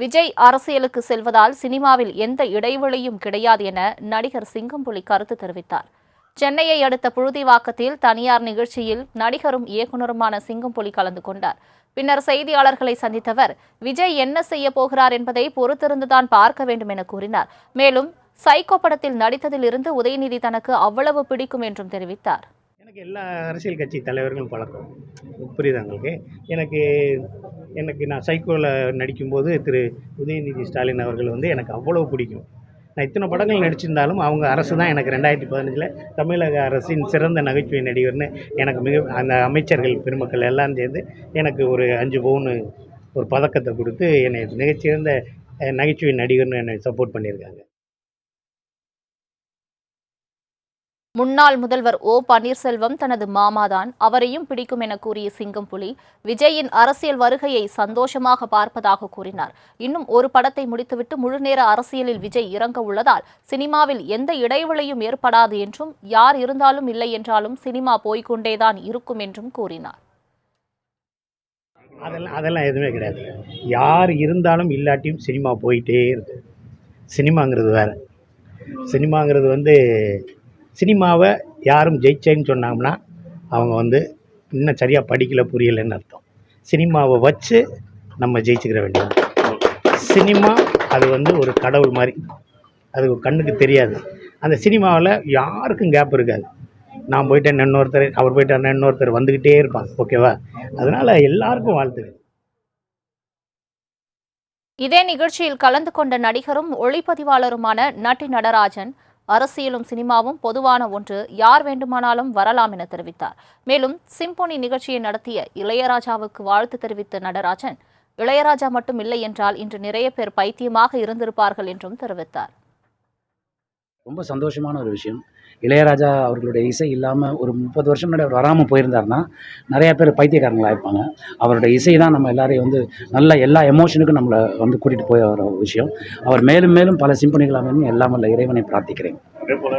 விஜய் அரசியலுக்கு செல்வதால் சினிமாவில் எந்த இடைவெளியும் கிடையாது என நடிகர் சிங்கம்புலி கருத்து தெரிவித்தார். சென்னையை அடுத்த புழுதிவாக்கத்தில் தனியார் நிகழ்ச்சியில் நடிகரும் இயக்குனருமான சிங்கம்புலி கலந்து கொண்டார். பின்னர் செய்தியாளர்களை சந்தித்தவர் விஜய் என்ன செய்ய போகிறார் என்பதை பொறுத்திருந்துதான் பார்க்க வேண்டும் என கூறினார். மேலும் சைக்கோ படத்தில் நடித்ததில் இருந்து உதயநிதி தனக்கு அவ்வளவு பிடிக்கும் என்றும் தெரிவித்தார். எனக்கு எல்லா அரசியல் கட்சி தலைவர்களும் பழக்கம். புரியுது உங்களுக்கு? எனக்கு எனக்கு நான் சைக்கோவில் நடிக்கும்போது திரு உதயநிதி ஸ்டாலின் அவர்கள் வந்து எனக்கு அவ்வளோ பிடிக்கும். நான் இத்தனை படங்கள் நடிச்சிருந்தாலும் அவங்க அரசு தான் எனக்கு ரெண்டாயிரத்தி பதினஞ்சில் தமிழக அரசின் சிறந்த நகைச்சுவை நடிகர்னு எனக்கு மிக அந்த அமைச்சர்கள் பெருமக்கள் எல்லாம் சேர்ந்து எனக்கு ஒரு அஞ்சு பவுன் ஒரு பதக்கத்தை கொடுத்து என்னை மிகச்சிறந்த நகைச்சுவை நடிகர்னு என்னை சப்போர்ட் பண்ணியிருக்காங்க. முன்னாள் முதல்வர் ஓ பன்னீர்செல்வம் தனது மாமாதான் அவரையும் பிடிக்கும் என கூறிய சிங்கம்புலி விஜயின் அரசியல் வருகையை சந்தோஷமாக பார்ப்பதாக கூறினார். இன்னும் ஒரு படத்தை முடித்துவிட்டு முழுநேர அரசியலில் விஜய் இறங்க உள்ளதால் சினிமாவில் எந்த இடைவெளியும் ஏற்படாது என்றும் யார் இருந்தாலும் இல்லை என்றாலும் சினிமா போய்கொண்டேதான் இருக்கும் என்றும் கூறினார். அதெல்லாம் அதெல்லாம் எதுவுமே கிடையாது. யார் இருந்தாலும் இல்லாட்டியும் சினிமா போயிட்டே இருக்கு. சினிமாங்கிறது வேறு. சினிமாங்கிறது வந்து சினிமாவை யாரும் ஜெயிச்சேன்னு சொன்னாங்கன்னா அவங்க வந்து இன்னும் சரியாக படிக்கலை புரியலைன்னு அர்த்தம். சினிமாவை வச்சு நம்ம ஜெயிச்சுக்கிற வேண்டியது சினிமா அது வந்து ஒரு கடவுள் மாதிரி. அது கண்ணுக்கு தெரியாது. அந்த சினிமாவில் யாருக்கும் கேப் இருக்காது. நான் போயிட்டேன் இன்னொருத்தர் அவர் போயிட்டார் இன்னொருத்தர் வந்துக்கிட்டே இருப்பாங்க. ஓகேவா அதனால் எல்லாருக்கும் வாழ்த்துக்கள். இதே நிகழ்ச்சியில் கலந்து கொண்ட நடிகரும் ஒளிப்பதிவாளருமான நட்டி நடராஜன் அரசியலும் சினிமாவும் பொதுவான ஒன்று யார் வேண்டுமானாலும் வரலாம் என தெரிவித்தார். மேலும் சிம்போனி நிகழ்ச்சியை நடத்திய இளையராஜாவுக்கு வாழ்த்து தெரிவித்த நடராஜன் இளையராஜா மட்டும் இல்லை என்றால் இன்று நிறைய பேர் பைத்தியமாக இருந்திருப்பார்கள் என்றும் தெரிவித்தார். ரொம்ப சந்தோஷமான ஒரு விஷயம். இளையராஜா அவர்களுடைய இசை இல்லாமல் ஒரு முப்பது வருஷம் முன்னாடி அவர் வராமல் போயிருந்தாருன்னா நிறையா பேர் பைத்தியக்காரங்களாக இருப்பாங்க. அவருடைய இசை தான் நம்ம எல்லாரையும் வந்து நல்ல எல்லா எமோஷனுக்கும் நம்மளை வந்து கூட்டிகிட்டு போய் வர விஷயம். அவர் மேலும் மேலும் பல சிம்பனிகளாக எல்லாமே இறைவனை பிரார்த்திக்கிறேன். அதே போல்